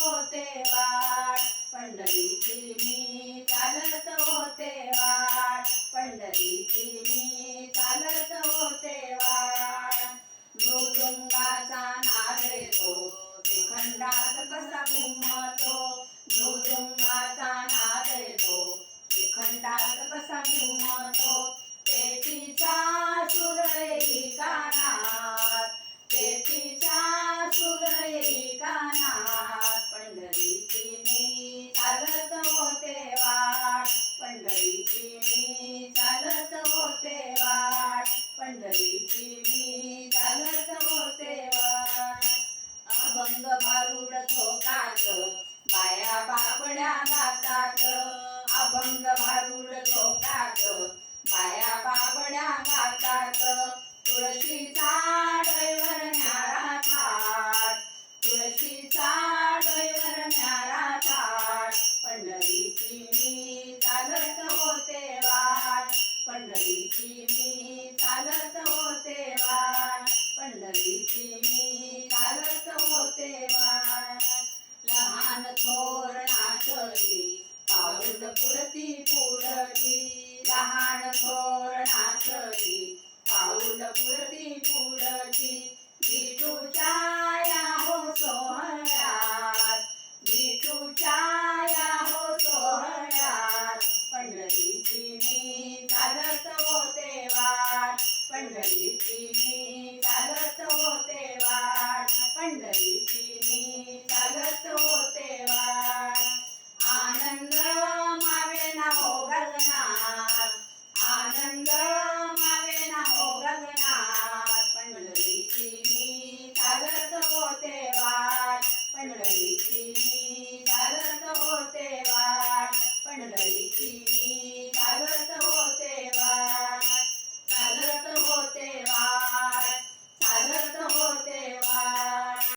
होते वाट. पंढरीची मी चालत होते वाट. पंढरीची मी चालत होते वाट. मृदुंगाचा नाद तो श्रीखंडात कसा घुमतो? मृदुंगाचा नारे तो श्रीखंडात कसा घुमतो? बाया बापड्या गातात तुळशीचा डैवर न्यारा थाट तुळशीचा डैवर न्यारा थाट पंढरीची मी चालत होते वाट. पंढरीची मी 大这里。